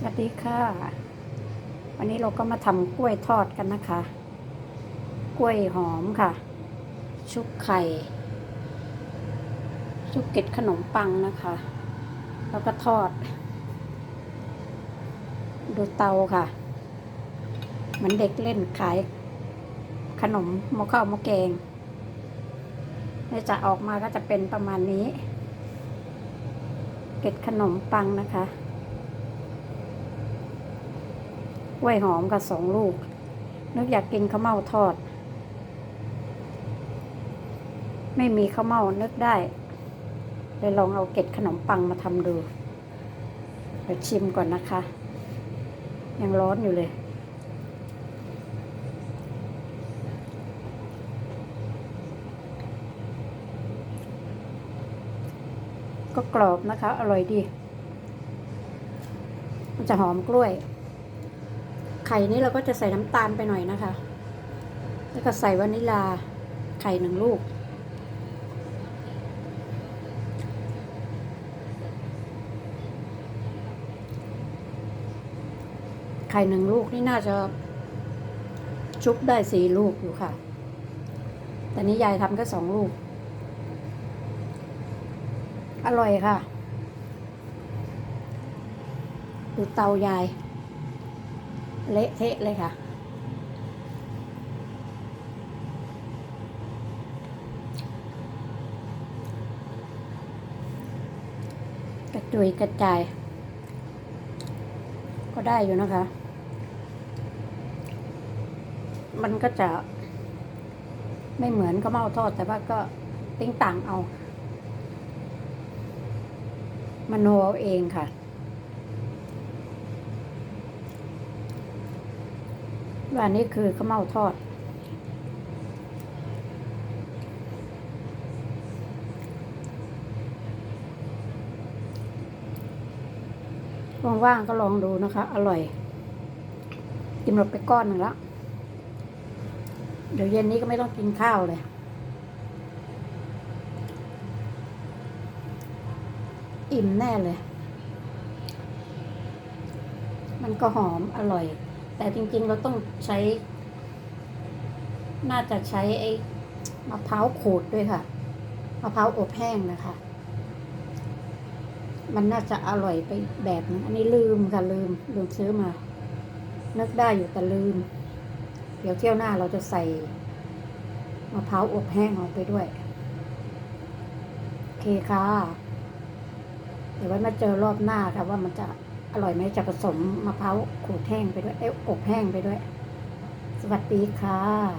สวัสดีค่ะ วันนี้เราก็มาทำกล้วยทอดกันนะคะ กล้วยหอมค่ะ ชุบไข่ ชุบเกล็ดขนมปังนะคะ แล้วก็ทอด ดูเตาค่ะ เหมือนเด็กเล่นขาย ขนมหม้อข้าวหม้อแกงนี่จะออกมาก็จะเป็นประมาณนี้ เกล็ดขนมปังนะคะ กล้วยหอมกับสองลูก นึกอยากกินข้าวเม่าทอด ไม่มีข้าวเม่านึกได้ เลยลองเอาเกล็ดขนมปังมาทำดู เดี๋ยวชิมก่อนนะคะ ยังร้อนอยู่เลยก็กรอบนะคะ อร่อยดี มันจะหอมกล้วย ไข่นี้เราก็จะใส่น้ำตาลไปหน่อยนะคะ แล้วก็ใส่วานิลาไข่หนึ่งลูก ไข่หนึ่งลูกนี่น่าจะชุบได้สี่ลูกอยู่ค่ะ แต่นี้ยายทำแค่สองลูก อร่อยค่ะ ดูเตายาย เละเทะเลยค่ะ กระจุยกระจาย ก็ได้อยู่นะคะ มันก็จะ ไม่เหมือนข้าวเม่าทอด แต่ว่าก็ติ้งต่างเอามโนเอาเองค่ะ ว่านี่คือข้าวเม่าทอด ว่างๆก็ลองดูนะคะ อร่อยกินหมดไปก้อนหนึ่งแล้ว เดี๋ยวเย็นนี้ก็ไม่ต้องกินข้าวเลยอิ่มแน่เลย มันก็หอมอร่อย แต่จริงๆเราต้องใช้ น่าจะใช้ไอ้มะพร้าวขูดด้วยค่ะมะพร้าวอบแห้งนะคะ มันน่าจะอร่อยไปแบบนึงอันนี้ลืมค่ะลืมลืมซื้อมา นึกได้อยู่แต่ลืม เดี๋ยวเที่ยวหน้าเราจะใส่มะพร้าวอบแห้งออกไปด้วย โอเคค่ะ เดี๋ยวไว้มาเจอรอบหน้าค่ะว่ามันจะ อร่อยไหมจะผสมมะพร้าวขูดแห้งไปด้วยเอ้ยอบแห้งไปด้วย สวัสดีค่ะ